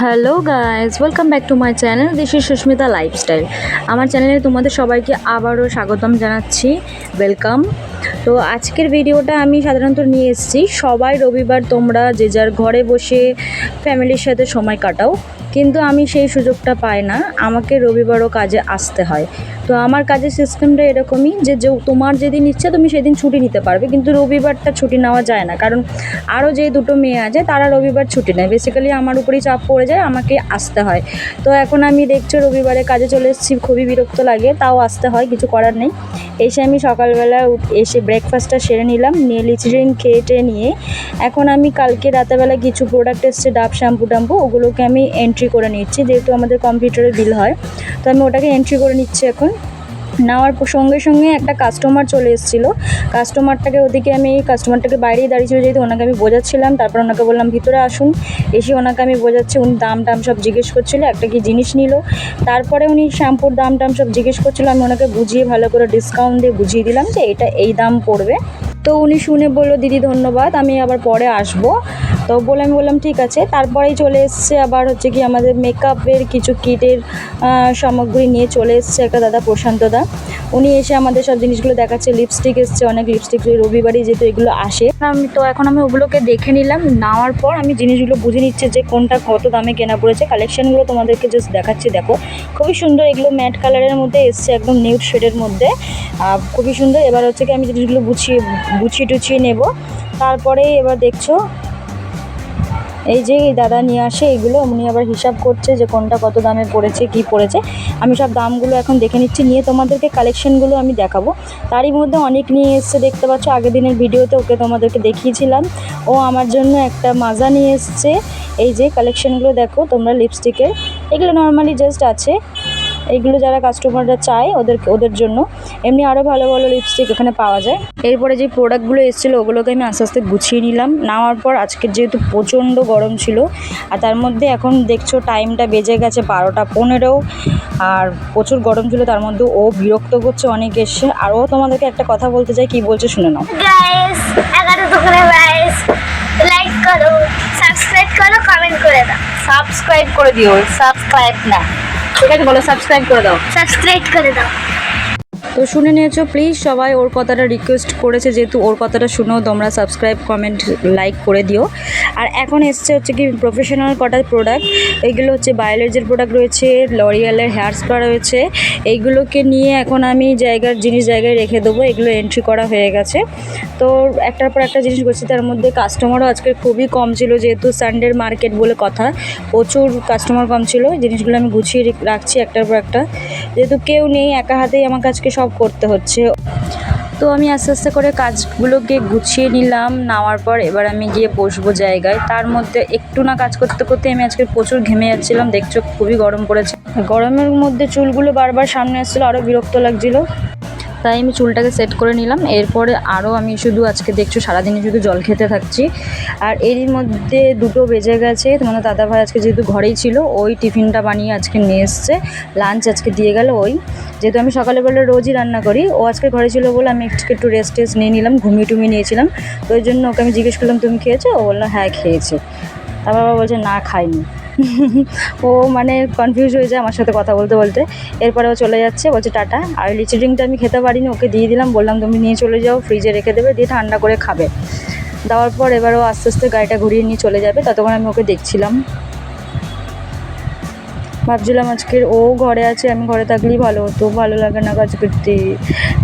Hello guys welcome back to my channel দেশের Susmita lifestyle আমার চ্যানেলে তোমাদের সবাইকে আবারও স্বাগতম জানাচ্ছি ওয়েলকাম তো আজকের ভিডিওটা আমি সাধারণত নিয়ে এসেছি, সবাই রবিবার তোমরা যে যার ঘরে বসে ফ্যামিলির সাথে সময় কাটাও কিন্তু আমি সেই সুযোগটা পাই না। আমাকে রবিবারও কাজে আসতে হয়। তো আমার কাজের সিস্টেমটা এরকমই যে তোমার যেদিন ইচ্ছে তুমি সেদিন ছুটি নিতে পারবে। কিন্তু রবিবারটা ছুটি নেওয়া যায় না। কারণ আরও যে দুটো মেয়ে আছে, তারা রবিবার ছুটি নেয়। বেসিক্যালি আমার উপরেই চাপ পড়ে যায়, আমাকে আসতে হয়। তো এখন আমি দেখছ রবিবারে কাজে চলে এসেছি, খুবই বিরক্ত লাগে। তাও আসতে হয়, কিছু করার নেই। এসে আমি সকালবেলা এসে ব্রেকফাস্টটা সেরে নিলাম, নিয়ে লিচিডিন খেয়ে টেয়ে নিয়ে, এখন আমি কালকে রাতেবেলা কিছু প্রোডাক্ট এসছে, ডাব শ্যাম্পু ট্যাম্পু ওগুলোকে আমি এন্ট্রি করে নিচ্ছি, যেহেতু আমাদের কম্পিউটারে বিল হয়। তো আমি ওটাকে এন্ট্রি করে নিচ্ছি এখন। নেওয়ার সঙ্গে সঙ্গে একটা কাস্টমার চলে এসেছিল। কাস্টমারটাকে ওদিকে আমি কাস্টমারটাকে বাইরেই দাঁড়িয়েছিল, যেহেতু ওনাকে আমি বোঝাচ্ছিলাম। তারপর ওনাকে বললাম, ভিতরে আসুন। এসে ওনাকে আমি বোঝাচ্ছি, উনি দাম টাম সব জিজ্ঞেস করছিল, একটা কি জিনিস নিল। তারপরে উনি শ্যাম্পুর দাম টাম সব জিজ্ঞেস করছিল, আমি ওনাকে বুঝিয়ে ভালো করে ডিসকাউন্ট দিয়ে বুঝিয়ে দিলাম যে এটা এই দাম পড়বে। তো উনি শুনে বলল, দিদি, ধন্যবাদ, আমি আবার পরে আসব। তো বলে আমি বললাম, ঠিক আছে। তারপরেই চলে এসছে আবার হচ্ছে কি আমাদের মেকআপের কিছু কিটের সামগ্রী নিয়ে চলে এসছে একটা দাদা, প্রশান্ত দা। উনি এসে আমাদের সব জিনিসগুলো দেখাচ্ছে লিপস্টিক এসছে, অনেক লিপস্টিক রবিবারই যেহেতু এগুলো আসে। আমি তো এখন আমি ওগুলোকে দেখে নিলাম, নেওয়ার পর আমি জিনিসগুলো বুঝে নিচ্ছি যে কোনটা কত দামে কেনা পড়েছে। কালেকশানগুলো তোমাদেরকে জাস্ট দেখাচ্ছি, দেখো। খুবই সুন্দর এগুলো ম্যাট কালারের মধ্যে এসছে, একদম নিউড শেডের মধ্যে। খুবই সুন্দর, এবার হচ্ছে কি আমি জিনিসগুলো গুছিয়ে গুছিয়ে টুছিয়ে নেব। তারপরে এবার দেখছ এই যে এই দাদা নিয়ে আসে, এগুলো উনি আবার হিসাব করছে যে কোনটা কত দামে পড়েছে, কি পড়েছে। আমি সব দামগুলো এখন দেখে নিচ্ছি, নিয়ে তোমাদেরকে কালেকশনগুলো আমি দেখাবো। তারই মধ্যে অনেক নিয়ে এসছে, দেখতে পাচ্ছ, আগের দিনের ভিডিওতে ওকে তোমাদেরকে দেখিয়েছিলাম। ও আমার জন্য একটা মাজা নিয়ে এসছে। এই যে কালেকশনগুলো দেখো, তোমরা লিপস্টিকের এগুলো নর্মালি জাস্ট আছে। এইগুলো যারা কাস্টমাররা চায় ওদেরকে ওদের জন্য। এমনি আরও ভালো ভালো লিপস্টিক এখানে পাওয়া যায়। এরপরে যে প্রোডাক্টগুলো এসেছিল ওগুলোকে আমি আস্তে আস্তে গুছিয়ে নিলাম। নেওয়ার পর আজকের যেহেতু প্রচণ্ড গরম ছিল আর তার মধ্যে এখন দেখছ টাইমটা বেজে গেছে বারোটা পনেরো আর প্রচুর গরম ছিল তার মধ্যে ও বিরক্ত করছে অনেক এসে। আর ও তোমাদেরকে একটা কথা বলতে চাই কি বলছে শুনে নাও। লাইক করো সাবস্ক্রাইব করো কমেন্ট করে দাও। সাবস্ক্রাইব করে দিও সাবস্ক্রাইব না। ঠিক আছে বলো সাবস্ক্রাইব করে দাও। সাবস্ক্রাইব করে দাও। তো শুনে নিয়েছো প্লিজ সবাই ওর কথাটা রিকোয়েস্ট করেছে, যেহেতু ওর কথাটা শুনেও তোমরা সাবস্ক্রাইব কমেন্ট লাইক করে দিও। আর এখন এসছে হচ্ছে কি প্রফেশনাল কটার প্রোডাক্ট এইগুলো হচ্ছে বায়োলজির প্রোডাক্ট রয়েছে লরিয়ালের হেয়ার স্পা রয়েছে, এইগুলোকে নিয়ে এখন আমি জায়গার জিনিস জায়গায় রেখে দেবো, এগুলো এন্ট্রি করা হয়ে গেছে। তো একটার পর একটা জিনিস করছি, তার মধ্যে কাস্টমারও আজকে খুবই কম ছিল, যেহেতু সানডের মার্কেট বলে কথা, প্রচুর কাস্টমার কম ছিল জিনিসগুলো আমি গুছিয়ে রাখছি একটার পর একটা। যেহেতু কেউ নেই, একা হাতেই আমার আজকে সব করতে হচ্ছে। তো আমি আস্তে আস্তে করে কাজগুলোকে গুছিয়ে নিলাম। নেওয়ার পর এবার আমি গিয়ে বসবো জায়গায়। তার মধ্যে একটু না কাজ করতে করতে আমি আজকে প্রচুর ঘেমে যাচ্ছিলাম। দেখছ, খুবই গরম পড়েছে। গরমের মধ্যে চুলগুলো বারবার সামনে আসছিল আরও বিরক্ত লাগছিল। তাই আমি চুলটাকে সেট করে নিলাম। এরপরে আরও আমি শুধু আজকে দেখছ সারাদিনে শুধু জল খেতে থাকছি। আর এরই মধ্যে দুটো বেজে গেছে। তোমাদের দাদা ভাই আজকে যেহেতু ঘরেই ছিল, ওই টিফিনটা বানিয়ে আজকে নিয়ে এসছে। লাঞ্চ আজকে দিয়ে গেল ওই। যেহেতু আমি সকালবেলা রোজই রান্না করি, ও আজকে ঘরে ছিল বলে আমি একটু রেস্ট টেস্ট নিয়ে নিলাম, ঘুমিয়ে টুমিয়ে নিয়েছিলাম। তো ওই জন্য ওকে আমি জিজ্ঞেস করলাম, তুমি খেয়েছো? ও বলল হ্যাঁ খেয়েছে। তারপর আবার বলছে, না, খাইনি। ও মানে কনফিউজ হয়ে যায় আমার সাথে কথা বলতে বলতে। এরপরে ও চলে যাচ্ছে, বলছে, টাটা। আর লিচি ড্রিঙ্কটা আমি খেতে পারিনি, ওকে দিয়ে দিলাম, বললাম, তুমি নিয়ে চলে যাও ফ্রিজে রেখে দেবে, দিয়ে ঠান্ডা করে খাবে। দেওয়ার পর এবার ও আস্তে আস্তে গাড়িটা ঘুরিয়ে নিয়ে চলে যাবে, ততক্ষণ আমি ওকে দেখছিলাম। ভাবছিলাম আজকের ও ঘরে আছে, আমি ঘরে থাকলেই ভালো হতো, ভালো লাগে না কাজ করতে।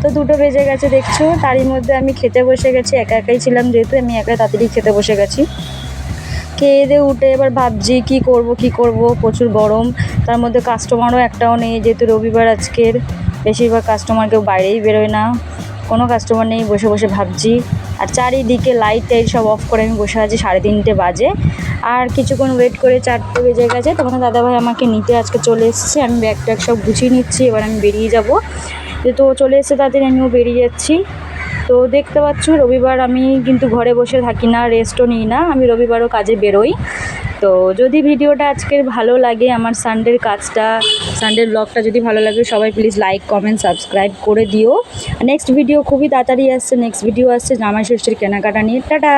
তো দুটো বেজে গেছে, দেখছ? তারই মধ্যে আমি খেতে বসে গেছি, একা একাই ছিলাম যেহেতু, আমি একাই তাড়াতাড়ি খেতে বসে গেছি। খেয়ে দিয়ে উঠে এবার ভাবছি কি করব কি করব, প্রচুর গরম। তার মধ্যে কাস্টমারও একটাও নেই, যেহেতু রবিবার আজকের। বেশিরভাগ কাস্টমার কেউ বাইরেই বেরোয় না। কোনো কাস্টমার নেই, বসে বসে ভাবছি। আর চারিদিকে লাইট টাইট সব অফ করে আমি বসে আছি সাড়ে তিনটে বাজে। আর কিছুক্ষণ ওয়েট করে চারটে বেজে গেছে, তখন দাদাভাই আমাকে নিতে আজকে চলে এসেছে, আমি ব্যাগ ট্যাগ সব গুছিয়ে নিচ্ছি, এবার আমি বেরিয়ে যাব। যেহেতু ও চলে এসেছে তাদের আমিও বেরিয়ে যাচ্ছি। তো দেখতে পাচ্ছ, রবিবার আমি কিন্তু ঘরে বসে থাকি না রেস্টও নিই না, আমি রবিবারও কাজে বেরোই। তো যদি ভিডিওটা আজকের ভালো লাগে, আমার সানডের কাজটা সানডের ব্লগটা যদি ভালো লাগে, সবাই প্লিজ লাইক কমেন্ট সাবস্ক্রাইব করে দিও। নেক্সট ভিডিও খুবই তাড়াতাড়ি আসছে নেক্সট ভিডিও আসছে জামাই ষষ্ঠীর কেনাকাটা নিয়ে। টাটা!